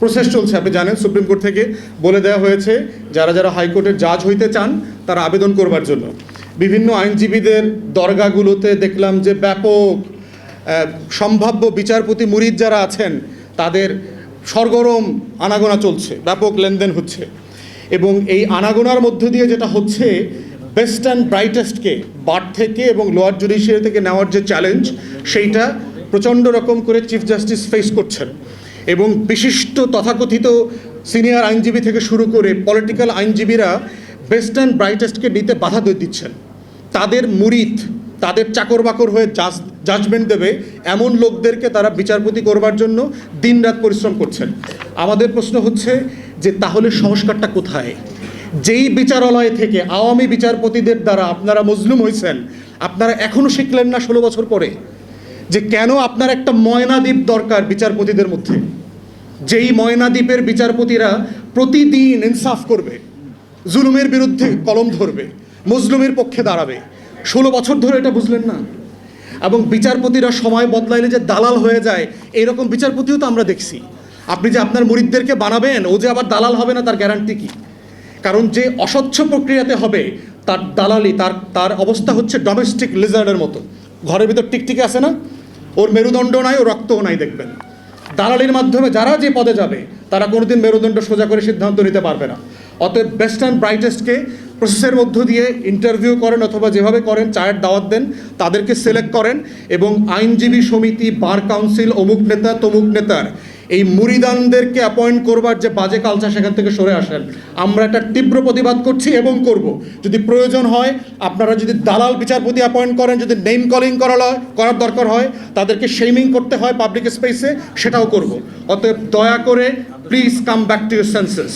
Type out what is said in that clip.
Process চলছে, আপনি জানেন সুপ্রিম কোর্ট থেকে বলে দেওয়া হয়েছে, যারা যারা হাইকোর্টের জাজ হইতে চান, তারা আবেদন করবার জন্য। বিভিন্ন আইনজীবীদের দরগাগুলোতে দেখলাম যে ব্যাপক সম্ভাব্য বিচারপতি মুরিদ যারা আছেন, তাদের সরগরম আনাগোনা চলছে, ব্যাপক লেনদেন হচ্ছে। এবং এই আনাগোনার মধ্য দিয়ে যেটা হচ্ছে বেস্ট অ্যান্ড ব্রাইটেস্টকে বার থেকে এবং লোয়ার জুডিশিয়ারি থেকে নেওয়ার যে চ্যালেঞ্জ সেইটা প্রচণ্ড রকম করে চিফ জাস্টিস ফেস করছেন। এবং বিশিষ্ট তথাকথিত সিনিয়র আইনজীবী থেকে শুরু করে পলিটিক্যাল আইনজীবীরা বেস্ট অ্যান্ড ব্রাইটেস্টকে নিতে বাধা দিয়ে দিচ্ছেন। তাদের মুরিদ, তাদের চাকর বাকর হয়ে জাজ জাজমেন্ট দেবে এমন লোকদেরকে তারা বিচারপতি করবার জন্য দিনরাত পরিশ্রম করছেন। আমাদের প্রশ্ন হচ্ছে যে তাহলে সংস্কারটা কোথায়? যেই বিচারালয় থেকে আওয়ামী বিচারপতিদের দ্বারা আপনারা মজলুম হয়েছেন আপনারা এখনও শিখলেন না ষোলো বছর পরে? যে কেন আপনার একটা ময়নাদ্বীপ দরকার বিচারপতিদের মধ্যে? যেই ময়নাদ্বীপের বিচারপতিরা প্রতিদিন ইনসাফ করবে, জুলুমের বিরুদ্ধে কলম ধরবে, মজলুমের পক্ষে দাঁড়াবে। ষোলো বছর ধরে এটা বুঝলেন না? এবং বিচারপতিরা সময় বদলাইলে যে দালাল হয়ে যায়, এরকম বিচারপতিও তো আমরা দেখছি। আপনি যে আপনার মুরিদদেরকে বানাবেন, ও যে আবার দালাল হবে না, তার গ্যারান্টি কি? কারণ যে অস্বচ্ছ প্রক্রিয়াতে হবে, তার দালালি, তার তার অবস্থা হচ্ছে ডোমেস্টিক লিজার্ডের মতো। ঘরের ভিতর টিকটিকে আছে না? ওর মেরুদণ্ড নাই ও রক্তও নাই দেখবেন। দালালির মাধ্যমে যারা যে পদে যাবে, তারা কোনোদিন মেরুদণ্ড সোজা করে সিদ্ধান্ত নিতে পারবে না। অতএব বেস্ট অ্যান্ড ব্রাইটেস্টকে প্রসেসের মধ্য দিয়ে ইন্টারভিউ করেন অথবা যেভাবে করেন, চায়ের দাওয়াত দেন, তাদেরকে সিলেক্ট করেন এবং আইনজীবী সমিতি বার কাউন্সিল অমুক নেতা, তমুক নেতার এই মুরিদানদেরকে অ্যাপয়েন্ট করবার যে বাজে কালচার সেখান থেকে সরে আসেন, আমরা একটা তীব্র প্রতিবাদ করছি এবং করব। যদি প্রয়োজন হয়, আপনারা যদি দালাল বিচারপতি অ্যাপয়েন্ট করেন, যদি নেম কলিং করা করার দরকার হয়, তাদেরকে শেমিং করতে হয় পাবলিক স্পেসে সেটাও করব। অতএব দয়া করে please come back to your senses